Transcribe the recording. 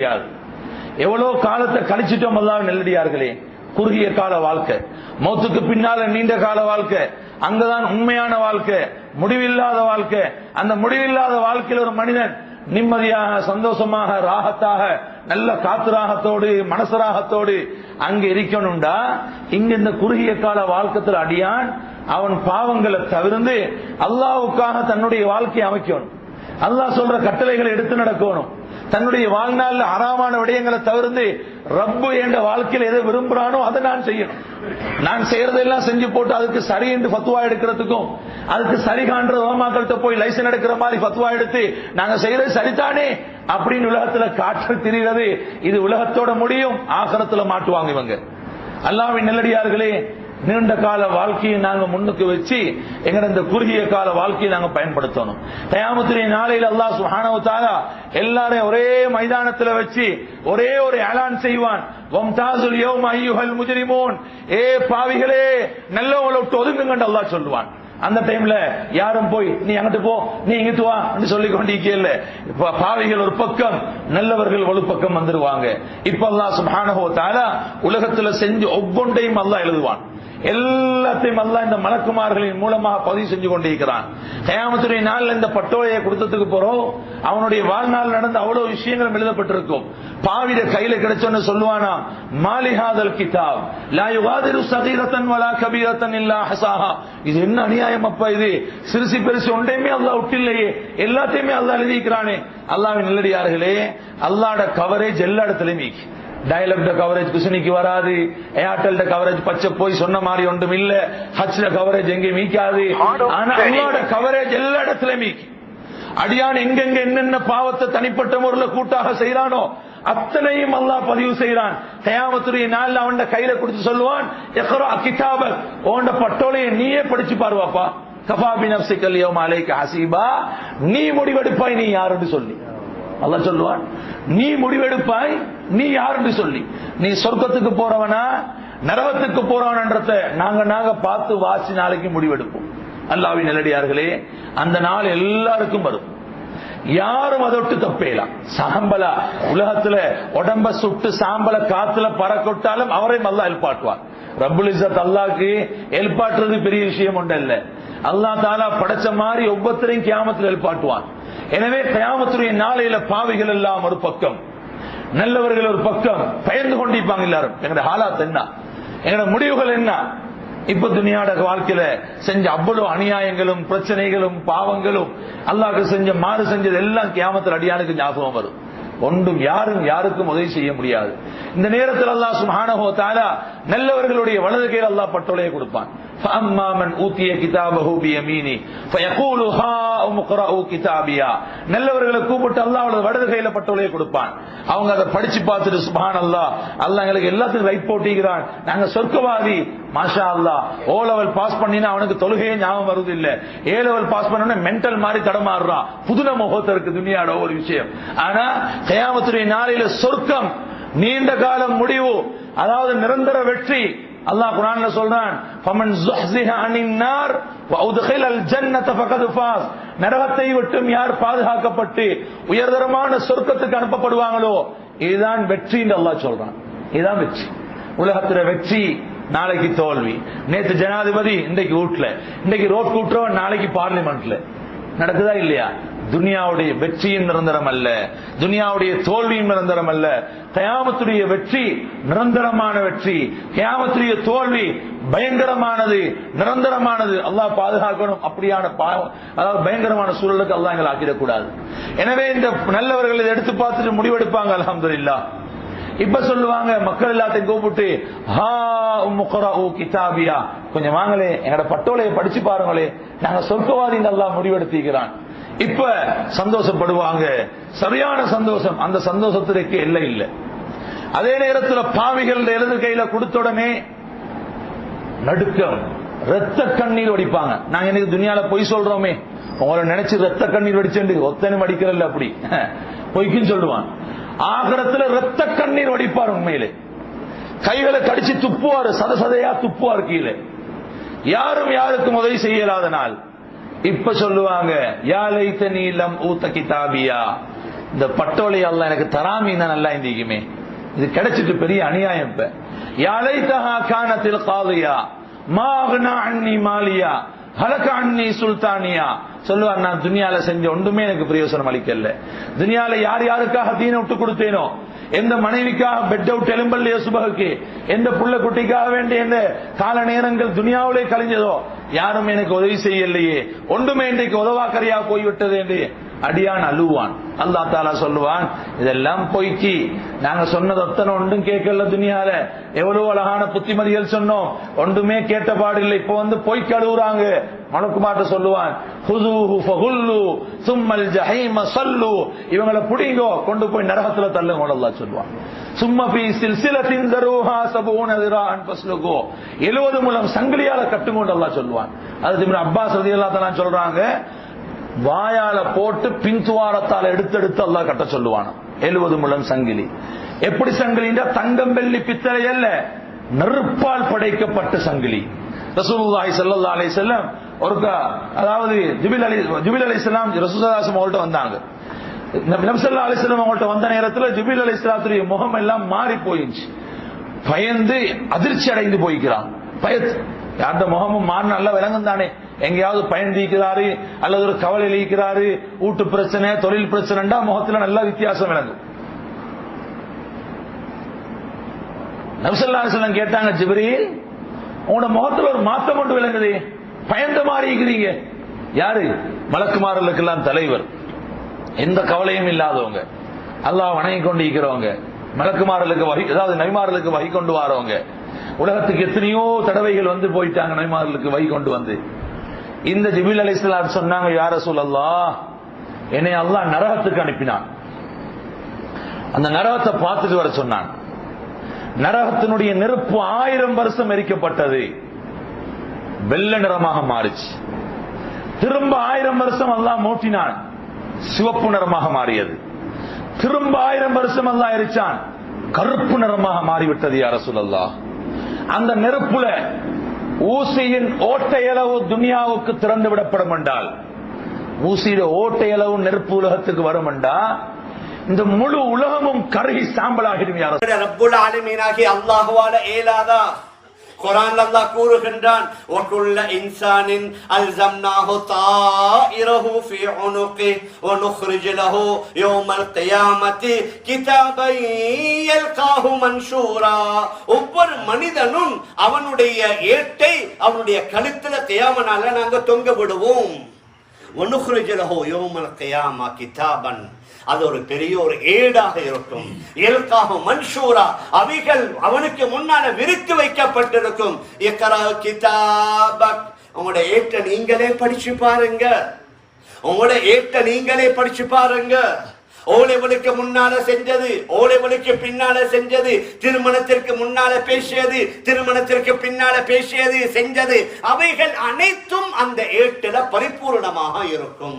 முடியாது. எவ்வளவு காலத்தை கழிச்சிட்டோம் அல்லாஹ் நெல்லடியார்களே? குறுகிய கால வாழ்க்கை. மௌத்துக்கு பின்னால நீண்ட கால வாழ்க்கை. அங்கதான் உண்மையான வாழ்க்கை. முடிவில்லாத வாழ்க்கை. அந்த முடிவில்லாத வாழ்க்கையில் ஒரு மனிதன் நிம்மதியாக சந்தோஷமாக ராகத்தாக நல்ல காத்துராகத்தோடு மனசராகத்தோடு அங்க இருக்கணும்டா. இங்க இந்த குறுகிய கால வாழ்க்கத்தில் அடியான். அவன் பாவங்களை தவிர்ந்து அல்லாவுக்காக தன்னுடைய வாழ்க்கையை அமைக்கணும். அல்லாஹ் சொல்ற கட்டளைகளை எடுத்து நடக்கணும். தன்னுடைய வாழ்நாளில் அறாமான விடயங்களை தவிர்த்து ரப்பு என்ற வாழ்க்கையில் எதை விரும்புறானோ அதை நான் செய்யணும். நான் செய்யறதெல்லாம் செஞ்சு போட்டு அதுக்கு சரி என்று ஃபத்துவா எடுக்கிறதுக்கும் அதுக்கு சரி காண்ற ஓமாக்கள்கிட்ட போய் லைசன் எடுக்கிற மாதிரி ஃபத்துவா எடுத்து நாங்க செய்யறது சரிதானே அப்படின்னு உலகத்துல காற்று திரிகிறது. இது உலகத்தோட முடியும் ஆகரத்துல மாட்டுவாங்க இவங்க. அல்லாவின் நெல்லடியார்களே நீண்ட கால வாழ்க்கையை நாங்க முன்னுக்கு வச்சு எங்க இந்த குறுகிய கால வாழ்க்கையை நாங்க பயன்படுத்தணும். தயாமத்துடைய நாளையில் அல்லாஹ் சுஹானவு எல்லாரையும் ஒரே மைதானத்துல வச்சு ஒரே ஒரு ஏலான் செய்வான். வம்தாசுல் யோம் அய்யுஹல் முஜரிமோன். ஏ பாவிகளே நல்லவங்களை விட்டு ஒதுங்குங்கன்னு அல்லாஹ் சொல்லுவான். அந்த டைம்ல யாரும் போய் நீ அங்கிட்டு போ நீ இங்கிட்டு வா சொல்லி கொண்டிருக்கல இப்ப பாவிகள் ஒரு பக்கம் நல்லவர்கள் ஒரு பக்கம் வந்துருவாங்க. இப்ப அல்லா சுப்ஹானஹு தாரா உலகத்துல செஞ்சு ஒவ்வொன்றையும் அல்லா எழுதுவான். எல்லாத்தையும் அல்லா இந்த மலக்குமார்களின் மூலமாக பதிவு செஞ்சு கொண்டிருக்கிறான். கயாமத்துடைய நாள்ல இந்த பட்டோலையை கொடுத்ததுக்கு போறோம் அவனுடைய வாழ்நாள் நடந்த அவ்வளவு விஷயங்களும் எழுதப்பட்டிருக்கும். பாவிட கையில கிடைச்சோன்னு சொல்லுவானா? மாலிஹாதல் கிதாப். லா யுகாதிரு சகீரத்தன் வலா கபீரத்தன் இல்லா ஹசாஹா. இது என்ன அநியாயம் அப்பா இது? சிறுசி பெருசு ஒன்றையுமே அல்லா விட்டில்லையே. எல்லாத்தையுமே அல்லா எழுதிக்கிறானே அல்லாவின் நல்லடியார்களே அல்லாட கவரேஜ் எல்லா இடத்துலயும் மீக்கி டயலாக்ட கவரேஜ் குசினிக்கு வராது. ஏர்டெல்ட கவரேஜ் பச்சை போய் சொன்ன மாதிரி ஒன்றும் இல்ல. ஹச்ல கவரேஜ் எங்கேயும் மீக்காது ஆனா அல்லாட கவரேஜ் எல்லா இடத்துலயும் மீக்கி அடியான் எங்கெங்க என்னென்ன பாவத்தை தனிப்பட்ட முறையில் கூட்டாக செய்யறானோ அத்தனையும் அல்லாஹ் பதிவு செய்யறான் கயாமத்துடைய நாள்ல அவன் கையில கொடுத்து சொல்லுவான் கிதாப உன்ட பட்டோலையை நீயே படிச்சு பாருவாப்பா. கபாபி நப்சிக்கல் யோம் அலைக்க ஹசீபா. நீ முடிவெடுப்பாய் நீ யாருன்னு சொல்லி. அல்லாஹ் சொல்லுவான் நீ முடிவெடுப்பாய் நீ யாருன்னு சொல்லி. நீ சொர்க்கத்துக்கு போறவனா நரகத்துக்கு போறவனன்றத நாங்க நாங்க பார்த்து வாசி நாளைக்கு முடிவெடுப்போம். அல்லாவின் நிலடியார்களே அந்த நாள் எல்லாருக்கும் வரும். யாரும் அதொட்டு தப்பேலாம் சாம்பலா உலகத்துல உடம்ப சுட்டு சாம்பல காத்துல பறக்கொட்டாலும் அவரையும் அல்லா எழுப்பாட்டுவார் ரபுல் இசத் அல்லாக்கு எழுப்பாட்டுறது பெரிய விஷயம் ஒன்றல்ல அல்லா தாலா படைச்ச மாதிரி ஒவ்வொருத்தரையும் கியாமத்தில் எழுப்பாட்டுவான் எனவே கயாமத்துடைய நாளையில பாவிகள் எல்லாம் ஒரு பக்கம். நல்லவர்கள் ஒரு பக்கம். பயந்து கொண்டிருப்பாங்க எல்லாரும். எங்கட ஹாலாத் என்ன? எங்களோட முடிவுகள் என்ன? இப்ப துணியாட வாழ்க்கையில செஞ்ச அவ்வளவு அநியாயங்களும் பிரச்சனைகளும் பாவங்களும் அல்லாஹ் செஞ்ச மாறு செஞ்சது எல்லாம் கியாமத்தில் அடியானுக்கு ஞாபகம் வரும். ஒன்றும் யாரும் யாருக்கும் உதவி செய்ய முடியாது இந்த நேரத்தில் அல்லாஹ் சுப்ஹானஹு வ தஆலா நல்லவர்களுடைய வலது கையில் அல்லாஹ் பட்டோலையை கொடுப்பான் فأما من أوتي كتابه بيمينه فيقول هاؤم கிதாபியா. நல்லவர்களை கூப்பிட்டு அல்லா அவளது வடது கையில பட்டவளையே கொடுப்பான். அவங்க அதை படிச்சு பார்த்துட்டு சுபான் அல்லா அல்லா எங்களுக்கு எல்லாத்துக்கும் ரைட் போட்டிக்கிறான் நாங்க சொர்க்கவாதி. மாஷா அல்லா ஓ லெவல் பாஸ் பண்ணினா அவனுக்கு தொழுகையே ஞாபகம் வருது இல்ல. ஏ லெவல் பாஸ் பண்ண மென்டல் மாதிரி தடமாறுறான். புதுன முகத்தை இருக்கு துணியாட ஒரு விஷயம். ஆனா கயாமத்துடைய நாளையில சொர்க்கம் நீண்ட காலம் முடிவு. அதாவது நிரந்தர வெற்றி. அல்லாஹ் குரான்ல சொல்றான் நரகத்தை விட்டும் யார் பாதுகாக்கப்பட்டு உயர்தரமான சொர்க்கத்துக்கு அனுப்பப்படுவாங்களோ இதுதான் வெற்றி என்று அல்லாஹ் சொல்றான். இதுதான் வெற்றி. உலகத்துல வெற்றி நாளைக்கு தோல்வி. நேத்து ஜனாதிபதி இன்றைக்கு வீட்டுல இன்றைக்கு ரோட் கூட்டுறவன் நாளைக்கு பார்லிமெண்ட்ல. நடக்குதா இல்லையா? துனியாவுடைய வெற்றியும் நிரந்தரம் அல்ல. துனியாவுடைய தோல்வியும் நிரந்தரம் அல்ல. கயாமத்துடைய வெற்றி நிரந்தரமான வெற்றி. கயாமத்துடைய தோல்வி பயங்கரமானது நிரந்தரமானது. அல்லாஹ் பாதுகாக்கணும். அப்படியான பாவம் அதாவது பயங்கரமான சூழலுக்கு அல்லாஹ் எங்களை ஆக்கிடக்கூடாது. எனவே இந்த நல்லவர்கள் இதை எடுத்து பார்த்துட்டு முடிவெடுப்பாங்க அல்ஹம்துலில்லாஹ். இப்ப சொல்லுவாங்க மக்கள் எல்லாத்தையும் கூப்பிட்டு ஹா முக்கரா ஓ கிதாபியா. கொஞ்சம் வாங்களே எங்களோட பட்டோலையை படிச்சு பாருங்களே. நாங்க சொர்க்கவாதி நல்லா முடிவெடுத்திக்கிறான் இப்ப சந்தோஷப்படுவாங்க. சரியான சந்தோஷம். அந்த சந்தோஷத்திற்கு எல்லை இல்லை. அதே நேரத்தில் பாவிகள் இடது கையில கொடுத்த உடனே நடுக்கம். ரத்த கண்ணீர் வடிப்பாங்க. நாங்க இன்னைக்கு துணியால பொய் சொல்றோமே? உங்களை நினைச்சு ரத்த கண்ணீர் வடிச்சுண்டு ஒத்தனை வடிக்கிறல்ல அப்படி. பொய்க்குன்னு சொல்லுவான். ஆகரத்துல ரத்த கண்ணீர் வடிப்பார் உண்மையிலே. கைகளை கடிச்சு துப்புவாரு சத சதையா துப்புவார் கீழே. யாரும் யாருக்கும் உதவி செய்யலாத நாள். இப்ப சொல்லுவாங்க யாழைத்த லைத்தனி ஊத்த கிதாபியா. இந்த பட்டோலை எனக்கு தராமி நல்லா இந்திக்குமே இது கிடைச்சிட்டு பெரிய அநியாயம் இப்ப. யாலைத்தஹா கானத்தில் காலியா மாகனா அன்னி மாலியா ஹலக அன்னி சுல்தானியா சொல்லுவார் நான் துனியால செஞ்ச ஒன்றுமே எனக்கு பிரயோசனம் அளிக்கல. துனியால யார் யாருக்காக தீன விட்டு கொடுத்தேனோ? எந்த மனைவிக்காக பெட் அவுட் எலும்பல்லையோ சுபகுக்கு? எந்த புள்ள குட்டிக்காக வேண்டிய எந்த கால நேரங்கள் துனியாவிலே கழிஞ்சதோ? யாரும் எனக்கு உதவி செய்யலையே. ஒன்றுமே இன்றைக்கு உதவாக்கரையா போய்விட்டது என்று அடியான் அழுவான். அல்லா தாலா சொல்லுவான் இதெல்லாம் பொய்க்கு. நாங்க சொன்னது ஒத்தனை ஒன்றும் கேட்கல துணியால. எவ்வளவு அழகான புத்திமதிகள் சொன்னோம். ஒன்றுமே கேட்ட பாடில்லை. இப்போ வந்து பொய்க்கு அழுகுறாங்க மனுக்குமாட்ட சொல்லுவான் சல்லு. இவங்களை புடிங்கோ கொண்டு போய் நரகத்துல தள்ளுங்க சொல்லுவான். சும்மா பி சில்சிலத்தின் தருஹா சபூன திரான் பஸ்லுகோ 70 மூலம் சங்கிலியால கட்டுங்கோண்டு சொல்லுவான். அது அப்பாஸ் ரலியல்லாஹு தஆலா சொல்றாங்க வாயால போட்டு பின்துவாரத்தால் எடுத்தெடுத்து அல்லா கட்ட சொல்லுவான் எழுபது முழம் சங்கிலி. எப்படி சங்கிலின்னா தங்கம் வெள்ளி பித்தளை அல்ல நெருப்பால் படைக்கப்பட்ட சங்கிலி. ரசூலுல்லாஹி ஸல்லல்லாஹு அலைஹி வஸல்லம் ஒருக்கா அதாவது ஜிபில் அலி ஜிபில் அலைஹிஸ்ஸலாம் ரசூலுல்லாஹி அவர்கிட்ட வந்தாங்க. நபிசல்லா அலிஸ்லாம் அவங்கள்ட்ட வந்த நேரத்தில் ஜிபில் அலிஸ்லாத்துடைய முகம் எல்லாம் மாறி போயிடுச்சு. பயந்து அதிர்ச்சி அடைந்து போய்க்கிறான். பயத்து யார்கிட்ட முகமும் மாறு நல்லா விலங்கும் தானே எங்கேயாவது பயந்திக்கிறாரு அல்லது ஒரு கவலையில் இருக்கிறாரு வீட்டு பிரச்சனை தொழில் பிரச்சனைண்டா முகத்துல நல்லா வித்தியாசம் விளங்கும் நபிசல்லாசலம் கேட்டாங்க ஜிப்ரீல் உங்களோட முகத்துல ஒரு மாற்றம் கொண்டு விளங்குது. பயந்த மாதிரி இருக்கிறீங்க யாரு? மலக்குமாரர்களுக்கெல்லாம் தலைவர். எந்த கவலையும் இல்லாதவங்க. அல்லாஹ் வணங்கி கொண்டு இருக்கிறவங்க மலக்குமாரர்களுக்கு வகி அதாவது நபிமார்களுக்கு வகி கொண்டு வரவங்க. உலகத்துக்கு எத்தனையோ தடவைகள் வந்து போயிட்டாங்க நபிமார்களுக்கு வகி கொண்டு வந்து. இந்த ஜிபில் அலிஸ்லாம் சொன்னாங்க யார சொல்லல்லா என்னை அல்லாஹ் நரகத்துக்கு அனுப்பினான். அந்த நரகத்தை பார்த்துட்டு வர சொன்னான். நரகத்தினுடைய நெருப்பு ஆயிரம் வருஷம் எரிக்கப்பட்டது. வெள்ள நிறமாக மாறிச்சு. திரும்ப ஆயிரம் வருஷம் அல்லாஹ் மூட்டினான். சிவப்பு நிறமாக மாறியது. திரும்ப ஆயிரம் வருஷம் எல்லாம் எரிச்சான். கருப்பு நிறமாக மாறிவிட்டது யார சொல்லல்லா அந்த நெருப்புல ஊசியின் ஓட்டையளவு துனியாவுக்கு திறந்து விடப்படும் என்றால் ஊசியில ஓட்டையளவு நெருப்பு உலகத்துக்கு வரும் என்றா இந்த முழு உலகமும் கருகி சாம்பலாகிடும் யாரும் ரப்புல் ஏலாதா? குரான் அல்லாஹ் கூறுகின்றான் ஒட்டுள்ள இன்சானின் அல் ஜம்னாஹு தாயிரஹு ஃபி உனுகி வ நுக்ரிஜ் லஹு யௌமல் கியாமத்தி கிதாபை ஒவ்வொரு மனிதனும் அவனுடைய ஏட்டை அவனுடைய கழுத்துல தியாமனால நாங்க தொங்க விடுவோம். ஒன்னுகுருஜலஹோ யோமல் கயாமா கிதாபன் அது ஒரு பெரிய ஒரு ஏடாக இருக்கும். எல்காக மன்சூரா. அவைகள் அவனுக்கு முன்னால விரித்து வைக்கப்பட்டிருக்கும். இக்கரா கிதாபக். உங்களோட ஏட்ட நீங்களே படிச்சு பாருங்க. உங்களோட ஏட்ட நீங்களே படிச்சு பாருங்க. ஓலைவனுக்கு முன்னால செஞ்சது ஓலைவனுக்கு பின்னால செஞ்சது திருமணத்திற்கு முன்னால பேசியது திருமணத்திற்கு பின்னால பேசியது செஞ்சது அவைகள் அனைத்தும் அந்த ஏட்டுல பரிபூர்ணமாக இருக்கும்.